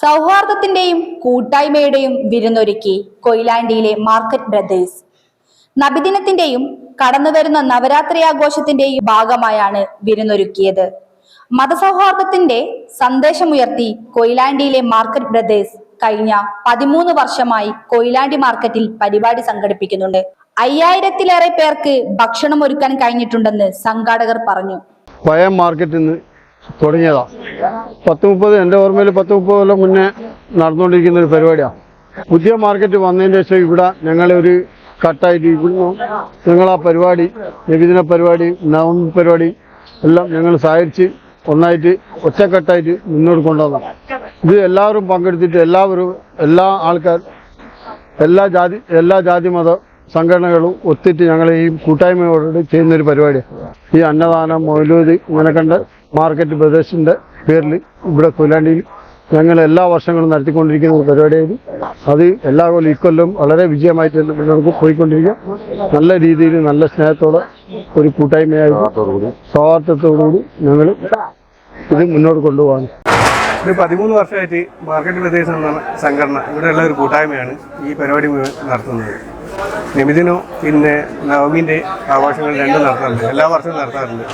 സൗഹാർദ്ദത്തിന്റെയും കൂട്ടായ്മയുടെയും വിരുന്നൊരുക്കി കൊയിലാണ്ടിയിലെ market brothers. നബിദിനത്തിന്റെയും കടന്നുവരുന്ന നവരാത്രി ആഘോഷത്തിന്റെയും ഭാഗമായാണ് വിരുന്നൊരുക്കിയത്. മതസൗഹാർദ്ദത്തിന്റെ സന്ദേശമുയർത്തി കൊയിലാണ്ടിയിലെ market brothers കഴിഞ്ഞ പതിമൂന്ന് വർഷമായി കൊയിലാണ്ടി മാർക്കറ്റിൽ പരിപാടി സംഘടിപ്പിക്കുന്നുണ്ട്. അയ്യായിരത്തിലേറെ പേർക്ക് ഭക്ഷണം ഒരുക്കാൻ കഴിഞ്ഞിട്ടുണ്ടെന്ന് സംഘാടകർ പറഞ്ഞു. പഴയ മാർക്കറ്റിൽ നിന്ന് തുടങ്ങിയതാ. പത്ത് മുപ്പത് എന്റെ ഓർമ്മയിൽ പത്ത് മുപ്പത് കൊല്ലം മുന്നേ നടന്നുകൊണ്ടിരിക്കുന്ന ഒരു പരിപാടിയാണ് പുതിയ മാർക്കറ്റ് വന്നതിന് ശേഷം ഇവിടെ ഞങ്ങളൊരു കട്ടായിട്ട് ഇവിടുന്ന് ഞങ്ങൾ ആ പരിപാടി രവിദിന പരിപാടി നവംബർ പരിപാടി എല്ലാം ഞങ്ങൾ സഹായിച്ച് ഒന്നായിട്ട് ഒറ്റക്കെട്ടായിട്ട് മുന്നോട്ട് കൊണ്ടുവന്നു. ഇത് എല്ലാവരും പങ്കെടുത്തിട്ട് എല്ലാവരും എല്ലാ ആൾക്കാർ എല്ലാ ജാതി എല്ലാ ജാതി മത സംഘടനകളും ഒത്തിട്ട് ഞങ്ങൾ ഈ കൂട്ടായ്മയോട് ചെയ്യുന്ന ഒരു പരിപാടിയാണ് ഈ അന്നദാനം മൗലൂതി ഇങ്ങനെ കണ്ട മാർക്കറ്റ് ബ്രദേഴ്സിന്റെ പേരിൽ ഇവിടെ കൊയിലാണ്ടിയിൽ ഞങ്ങൾ എല്ലാ വർഷങ്ങളും നടത്തിക്കൊണ്ടിരിക്കുന്ന ഒരു പരിപാടിയായിരുന്നു അത് എല്ലാ കൊല്ലം ഇക്കൊല്ലം വളരെ വിജയമായിട്ട് നമുക്ക് പോയിക്കൊണ്ടിരിക്കുക നല്ല രീതിയിൽ നല്ല സ്നേഹത്തോടെ ഒരു കൂട്ടായ്മയായിട്ട് സൗഹാർദ്ദത്തോടുകൂടി ഞങ്ങൾ ഇത് മുന്നോട്ട് കൊണ്ടുപോകാൻ ഒരു പതിമൂന്ന് വർഷമായിട്ട് മാർക്കറ്റ് പ്രദേശം എന്ന സംഘടന ഇവിടെയുള്ള ഒരു കൂട്ടായ്മയാണ് ഈ പരിപാടി നടത്തുന്നത്. നിമിദിനോ പിന്നെ നവമിന്റെ ആഘോഷങ്ങൾ രണ്ടും നടത്താറുണ്ട്. എല്ലാ വർഷവും നടത്താറുണ്ട്.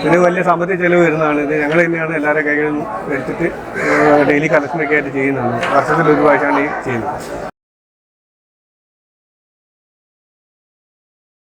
ഇതിന് വലിയ സാമ്പത്തിക ചെലവ് വരുന്നതാണ്. ഇത് ഞങ്ങൾ തന്നെയാണ് എല്ലാവരുടെ കൈകളിൽ വെച്ചിട്ട് ഡെയിലി കളക്ഷനൊക്കെ ആയിട്ട് ചെയ്യുന്നത് വർഷത്തിൽ ഒരു പ്രാവശ്യമാണ് ഈ ചെയ്യുന്നത്.